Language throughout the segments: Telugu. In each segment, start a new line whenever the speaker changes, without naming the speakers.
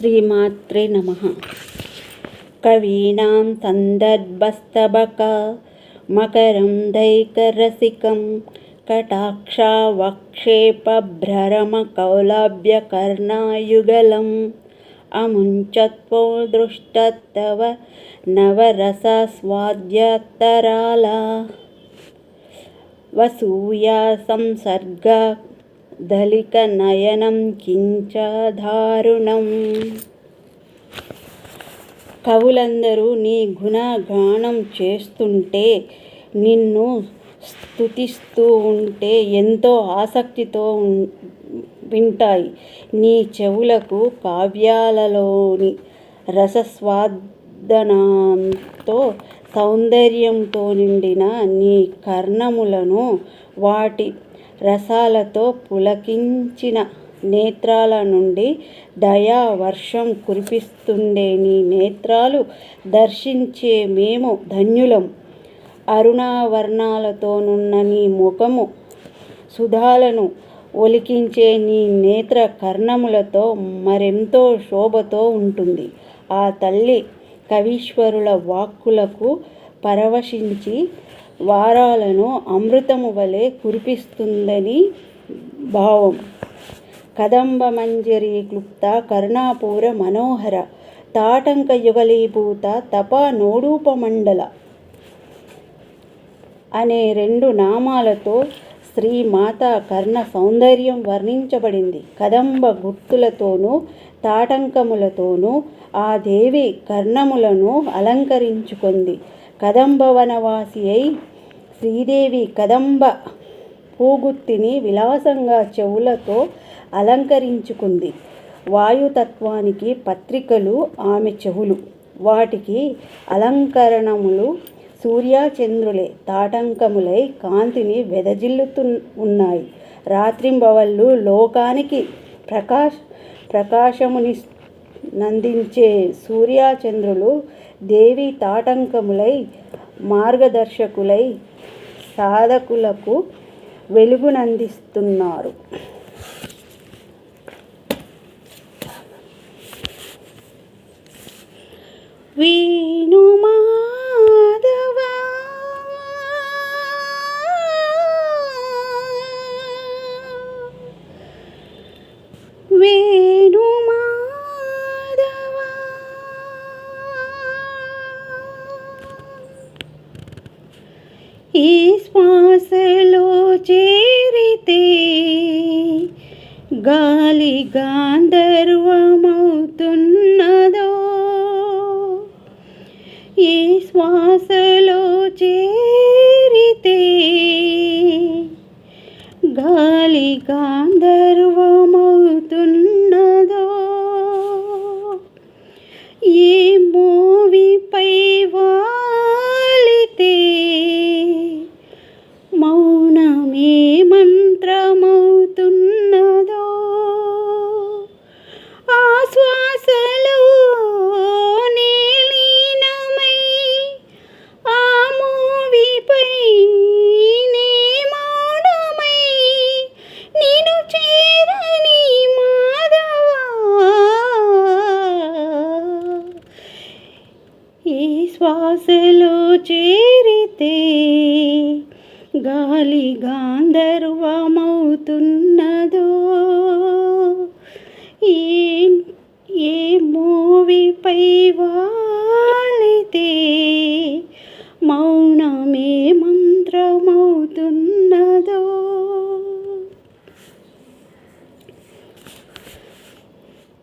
శ్రీమాత్రే నమ. కవీనాం సందర్భస్తబక మకరం దైకరసికం కటాక్షావక్షేపభ్రమ కౌలాభ్యకర్ణాయుగలం అముంచత్వో దృష్టత్తవ నవరసస్వాద్యతరాల వసూయా సంసర్గ దళిక నయనం కించ దారుణం కవులందరూ నీ గుణగానం చేస్తుంటే నిన్ను స్తుతిస్తూ ఉంటే ఎంతో ఆసక్తితో వింటాయి. నీ చెవులకు కావ్యాలలోని రసస్వాదనంతో సౌందర్యంతో నిండిన నీ కర్ణములను వాటి రసాలతో పులకించిన నేత్రాల నుండి దయా వర్షం కురిపిస్తుండే నీ నేత్రాలు దర్శించే మేము ధన్యులం. అరుణావర్ణాలతోనున్న నీ ముఖము సుధాలను ఒలికించే నీ నేత్ర కర్ణములతో మరెంతో శోభతో ఉంటుంది. ఆ తల్లి కవీశ్వరుల వాక్కులకు పరవశించి వారాలను అమృతము వలె కురిపిస్తుందని భావం. కదంబ మంజరి క్లుప్త కరుణాపూర మనోహర తాటంక యుగలీభూత తప నోడూపమండల అనే రెండు నామాలతో శ్రీమాత కర్ణ సౌందర్యం వర్ణించబడింది. కదంబ గుర్తులతోనూ తాటంకములతోనూ ఆ దేవి కర్ణములను అలంకరించుకుంది. కదంబ వనవాసి అయి శ్రీదేవి కదంబ పూగుత్తిని విలాసంగా చెవులతో అలంకరించుకుంది. వాయుతత్వానికి పత్రికలు ఆమె చెవులు. వాటికి అలంకరణములు సూర్యచంద్రులే. తాటంకములై కాంతిని వెదజిల్లుతు ఉన్నాయి. రాత్రింబవళ్ళు లోకానికి ప్రకాశ ప్రకాశముని నందించే సూర్యచంద్రులు దేవి తాటంకములై మార్గదర్శకులై సాధకులకు వెలుగునందిస్తున్నారు. వేణుమాధవ శ్వాసలో చేరితే గాలి గాంధర్వమవుతున్నదో. ఈ శ్వాసలో చేరితే గాలి గాంధర్వ ఈ శ్వాసలో చేరితే గాలి గాంధర్వమవుతున్నదో. ఏం ఏ మూవిపై వాలితే మౌనమే మంత్రమవుతున్నదో.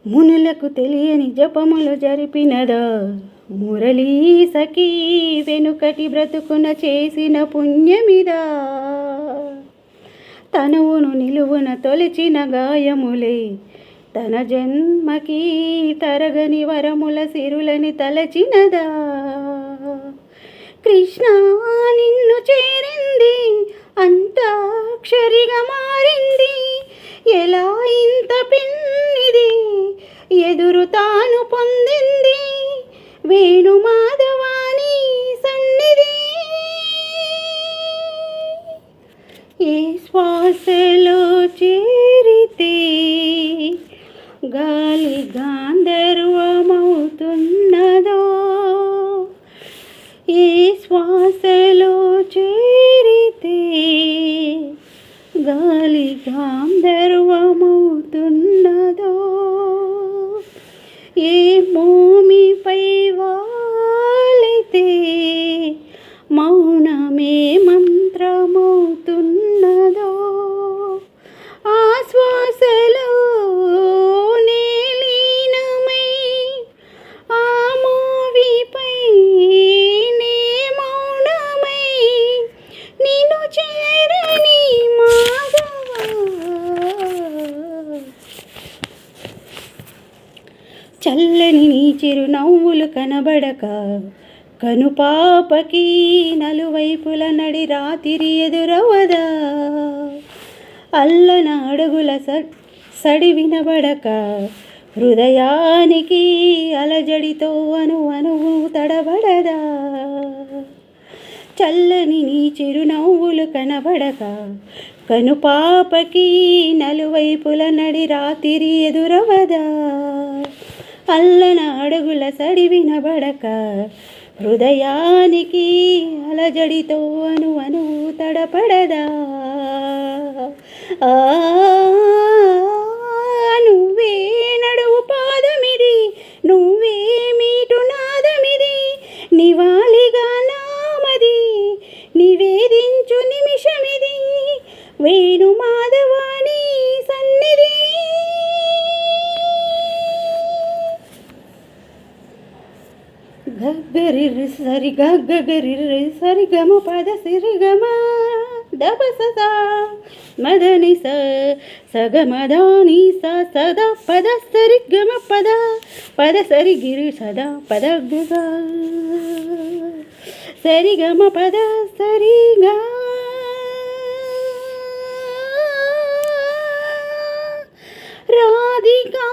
మునులకు తెలియని జపములు జరిపినదా? మురళీ సఖీ వెనుకటి బ్రతుకున చేసిన పుణ్యమిదా. తనువును నిలువున తొలిచిన గాయములే. తన జన్మకి తరగని వరముల సిరులని తలచినదా. కృష్ణ నిన్ను చేరింది అంతాక్షరిగా మారింది. ఎలా ఇంత పిన్నిది? ఎదురు తాను పొందింది వేణుమాధవాని సన్నిధి. ఏ శ్వాసలో చేరితే గాలి గాంధర్వమవుతున్నదో. ఏ శ్వాసలో చేరితే గాలి గాంధర్వ చల్లని నీ చిరునవ్వులు కనబడక కనుపాపకి నలువైపుల నడి రాతిరి ఎదురవదా. అల్లన అడుగుల సడి వినబడక హృదయానికి అలజడితో అను అనువు తడబడదా. చల్లని నీ చిరునవ్వులు కనబడక కనుపాపకి నలువైపుల నడి రాతిరి ఎదురవదా. అల్లన అడుగుల సడి వినబడక హృదయానికి అలజడితో అను అను తడపడదా ఆ సరి గగ్గరిర్రి సరి గమ పద సిరి గమ దప సదా మదని స సగమదాని స సదా పద సరి గమ పద పద సరి గిరి సదా పద గగ సరి గమ పద సరి గా రాధికా